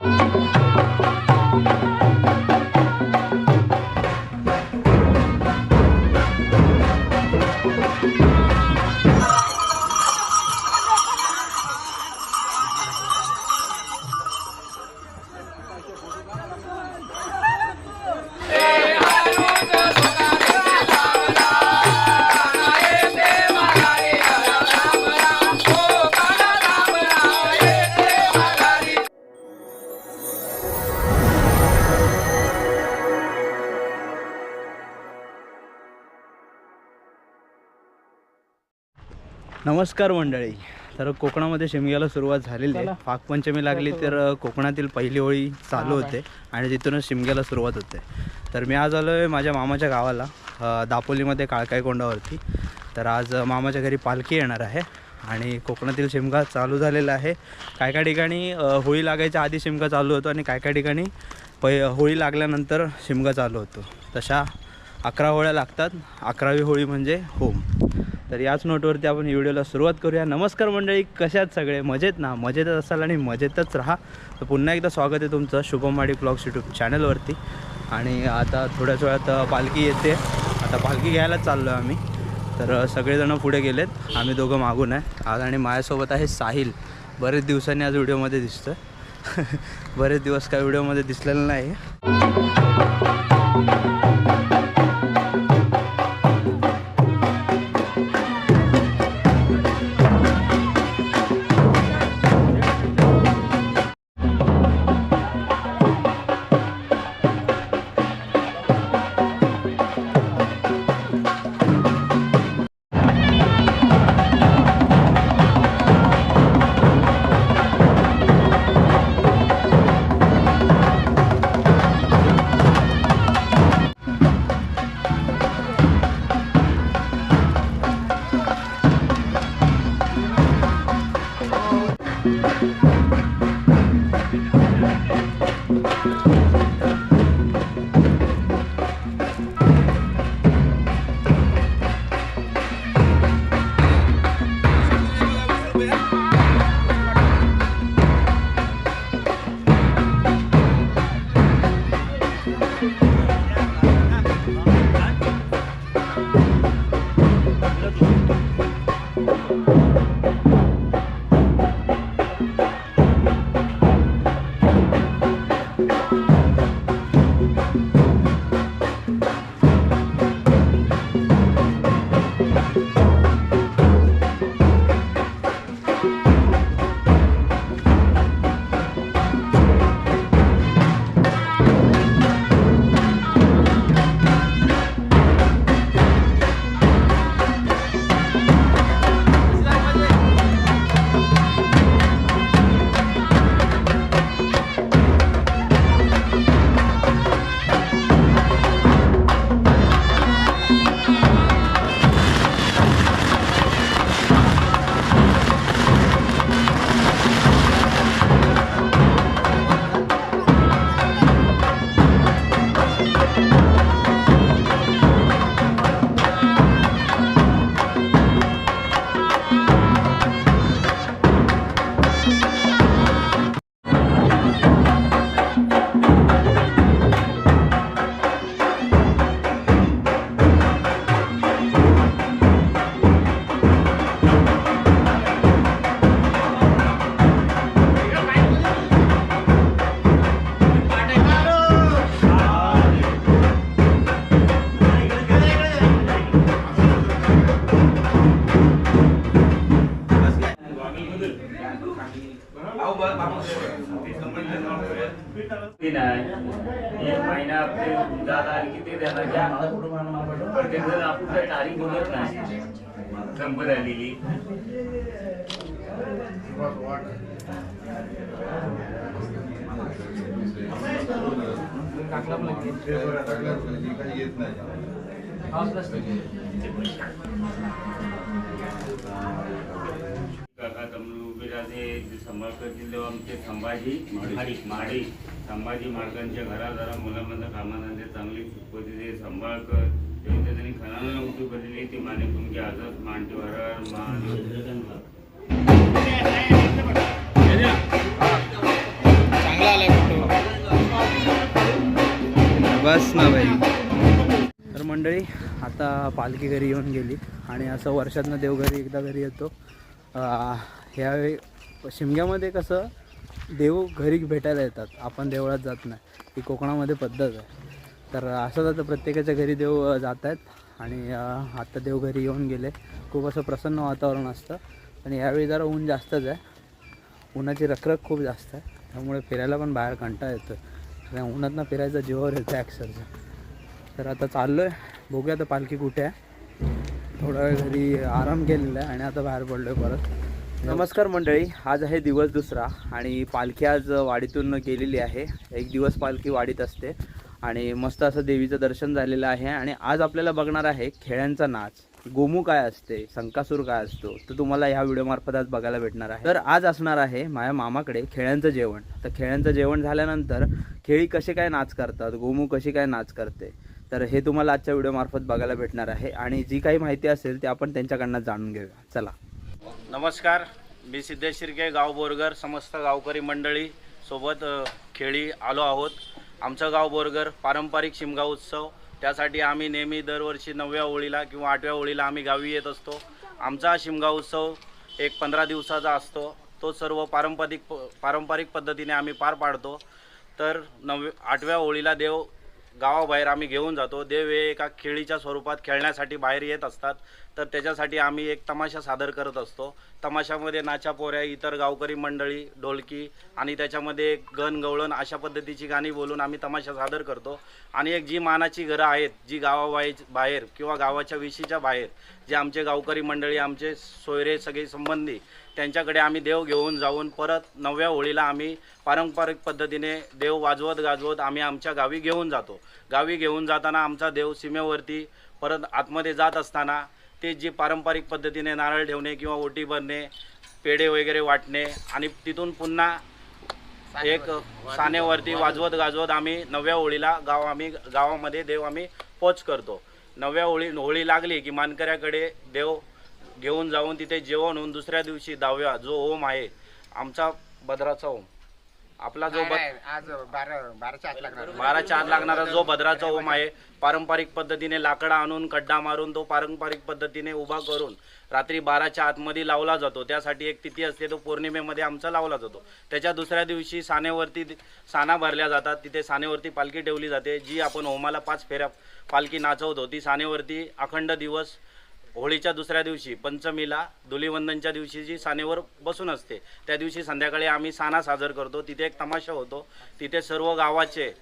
Música नमस्कार मंडळी. तर कोकणामध्ये शिमग्याला सुरुवात झालेली आहे. फागपंचमी लागली तर कोकणातील पहिली होळी चालू होते आणि तिथूनच शिमग्याला सुरुवात होते. तर मी आज आलो आहे माझ्या मामाच्या गावाला दापोलीमध्ये काळकाई कोंडावरती. तर आज मामाच्या घरी पालखी येणार आहे आणि कोकणातील शिमगा चालू झालेला आहे. काय काय ठिकाणी होळी लागायच्या आधी शिमगा चालू होतो आणि काय काय ठिकाणी पै होळी लागल्यानंतर शिमगा चालू होतो. तशा अकरा होळ्या लागतात. अकरावी होळी म्हणजे होम. तर याच नोटवरती आपण व्हिडिओला सुरुवात करूया. नमस्कार मंडळी कशात सगळे? मजेत ना? मजेतच असाल आणि मजेतच राहा. तर पुन्हा एकदा स्वागत आहे तुमचं शुभमवाडी ब्लॉग्स यूट्यूब चॅनलवरती आणि आता थोड्याच वेळात पालखी येते. आता पालखी घ्यायलाच चाललो आहे आम्ही. तर सगळेजणं पुढे गेलेत. आम्ही दोघं मागून आहे. आज आणि माझ्यासोबत आहे साहिल. बरेच दिवसांनी आज व्हिडिओमध्ये दिसतं बरेच दिवस काय व्हिडिओमध्ये दिसलेलं नाही की नाही. एक महिना आपले जात आली की ते त्यांना घ्या प्रत्येक जण आपण काही तारीख बोलत नाही. संपत आलेली. काका तमलू उभे राहते. जे सांभाळ आमचे संभाजी माडी माडी संभाजी घरा जरा मुलांमध्ये कामाधंदे चांगली पद्धती ते सांभाळ कर. ते त्यांनी खणाला उठी बदलली ती माने तुमची आजच मांडी वरार मान. बस ना भाई तर मंडळी आता पालखी घरी येऊन गेली आणि असं वर्षातनं देवघरी एकदा घरी येतो. अं, ह्यावेळी शिमग्यामध्ये कसं देव घरी भेटायला येतात. आपण देवळात जात नाही. ही कोकणामध्ये पद्धत आहे. तर असंच आता प्रत्येकाच्या घरी देव जात आहेत आणि आत्ता देव घरी येऊन गेले. खूप असं प्रसन्न वातावरण असतं. आणि यावेळी जरा ऊन जास्तच आहे. उन्हाची रखरख खूप जास्त आहे. त्यामुळे फिरायला पण बाहेर कंटा येतो आणि उन्हातनं फिरायचा जीवावर येतं अक्षरशः. तर आता चाललो आहे बघूया आता पालखी कुठे आहे. थोडा वेळ घरी आराम केलेला आहे आणि आता बाहेर पडलो आहे परत. नमस्कार मंडळी आज आहे दिवस दुसरा आणि पालखी आज वाडीतून गेलेली आहे. एक दिवस पालखी वाडीत असते आणि मस्त असं देवीचं दर्शन झालेलं आहे आणि आज आपल्याला बघणार आहे खेळ्यांचा नाच. गोमू काय असते संकासूर काय असतो तर तुम्हाला ह्या व्हिडिओमार्फत आज बघायला भेटणार आहे. तर आज असणार आहे माझ्या मामाकडे खेळ्यांचं जेवण. तर खेळ्यांचं जेवण झाल्यानंतर खेळी कसे काय नाच करतात गोमू कशी काय नाच करते तर हे तुम्हाला आजच्या व्हिडिओमार्फत बघायला भेटणार आहे. आणि जी काही माहिती असेल ते आपण त्यांच्याकडनं जाणून घेऊया. चला. नमस्कार. मी सिद्धेश शिर्के गाव बोरगर समस्त गावकरी मंडळी सोबत खेळी आलो आहोत. आमचं गाव बोरगर पारंपरिक शिमगा उत्सव. त्यासाठी आम्ही नेहमी दरवर्षी नवव्या होळीला किंवा आठव्या होळीला आम्ही गावी येत असतो. आमचा शिमगाव शिमगा उत्सव एक पंधरा दिवसाचा असतो. तो सर्व पारंपरिक पारंपरिक पद्धतीने आम्ही पार पाडतो. तर नवव्या आठव्या होळीला देव गावाबाहेर आम्ही घेऊन जातो. देव हे एका खेळीच्या स्वरूपात खेळण्यासाठी बाहेर येत असतात. तर त्याच्यासाठी आम्ही एक तमाशा सादर करत असतो. तमाशामध्ये नाचा पोऱ्या इतर गावकरी मंडळी ढोलकी आणि त्याच्यामध्ये गण गवळण अशा पद्धतीची गाणी बोलून आम्ही तमाशा सादर करतो. आणि एक जी मानाची घरं आहेत जी गावाबाहेर बाहेर किंवा गावाच्या विशीच्या बाहेर जे आमचे गावकरी मंडळी आमचे सोयरे सगळे संबंधी त्यांच्याकडे आम्ही देव घेऊन जाऊन परत नवव्या होळीला आम्ही पारंपरिक पद्धतीने देव वाजवत गाजवत आम्ही आमच्या गावी घेऊन जातो. गावी घेऊन जाताना आमचा देव सीमेवरती परत आतमध्ये जात असताना ते जी पारंपरिक पद्धतीने नारळ ठेवणे किंवा ओटी भरणे पेढे वगैरे वाटणे आणि तिथून पुन्हा एक सानेवरती वाजवत गाजवत आम्ही नव्या होळीला गाव आम्ही गावामध्ये देव आम्ही पोच करतो. नव्या होळी होळी लागली की मानकऱ्याकडे देव घेऊन जाऊन तिथे जेवण होऊन दुसऱ्या दिवशी दहाव्या जो ओम आहे आमचा भद्राचा ओम. आपला जो आज बारा बाराच्या आत लागणार. बाराच्या आत लागणारा जो भद्राचा ओम आहे पारंपरिक पद्धतीने लाकडा आणून खड्डा मारून तो पारंपरिक पद्धतीने उभा करून रात्री बाराच्या आतमध्ये लावला जातो. त्यासाठी एक तिथी असते तो पौर्णिमेमध्ये आमचा लावला जातो. त्याच्या दुसऱ्या दिवशी सानेवरती साना भरल्या जातात. तिथे सानेवरती पालखी ठेवली जाते जी आपण होमाला पाच फेऱ्या पालखी नाचवतो. ती सानेवरती अखंड दिवस होळीच्या दुसऱ्या दिवशी पंचमीला धुलीवंदनच्या दिवशी जी सानेवर बसून असते. त्या दिवशी संध्याकाळी आम्ही साना साजर करतो. तिथे एक तमाशा होतो. तिथे सर्व गावाचे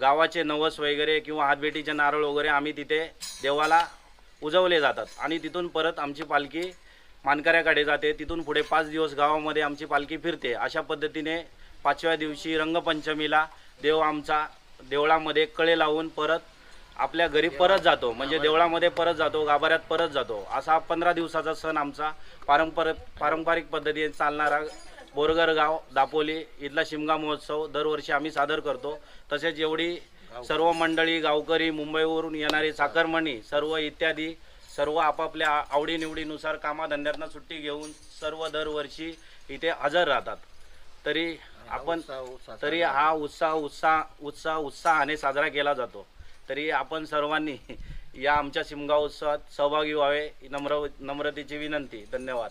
गावाचे नवस वगैरे किंवा हातबेटीचे नारळ वगैरे आम्ही तिथे देवाला उजवले जातात. आणि तिथून परत आमची पालखी मानकऱ्याकडे जाते. तिथून पुढे पाच दिवस गावामध्ये आमची पालखी फिरते. अशा पद्धतीने पाचव्या दिवशी रंगपंचमीला देव आमचा देवळामध्ये कळे लावून परत आपल्या घरी परत जातो म्हणजे देवळामध्ये परत जातो गाभाऱ्यात परत जातो. असा पंधरा दिवसाचा सण आमचा पारंपरिक पारंपरिक पद्धतीने चालणारा बोरगर गाव दापोली इथला शिमगा महोत्सव दरवर्षी आम्ही सादर करतो. तसेच एवढी सर्व मंडळी गावकरी मुंबईवरून येणारी चाकरमणी सर्व इत्यादी सर्व आपापल्या आवडीनिवडीनुसार कामाधंद्यातनं सुट्टी घेऊन सर्व दरवर्षी इथे हजर राहतात. तरी आपण तरी हा उत्साह उत्साह उत्साह उत्साहाने साजरा केला जातो. तरी आपण सर्वांनी या आमच्या शिमगाव उत्सवात सहभागी व्हावे नम्र नम्रतेची विनंती. धन्यवाद.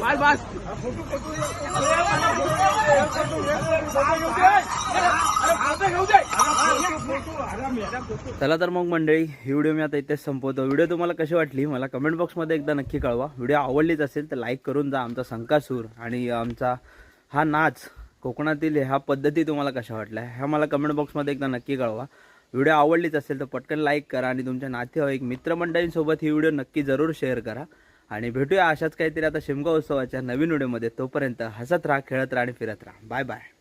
बस बस चला तर मग मंडळी ही व्हिडिओ मी आता इथेच संपवतो. व्हिडिओ तुम्हाला कशी वाटली? मला कमेंट बॉक्समध्ये एकदा नक्की कळवा. व्हिडिओ आवडलीच असेल तर लाईक करून जा आमचा संकासूर आणि आमचा हा नाच कोकणातील ह्या पद्धती तुम्हाला कशा वाटल्या ह्या मला कमेंट बॉक्समध्ये एकदा नक्की कळवा. व्हिडिओ आवडलीच असेल तर पटकन लाईक करा आणि तुमच्या नातेवाईक मित्रमंडळींसोबत ही व्हिडिओ नक्की जरूर शेअर करा. आणि भेटूया अशाच काहीतरी आता शिमगा उत्सवाच्या नवीन व्हिडिओमध्ये. तोपर्यंत हसत राहा खेळत राहा आणि फिरत राहा. Bye bye.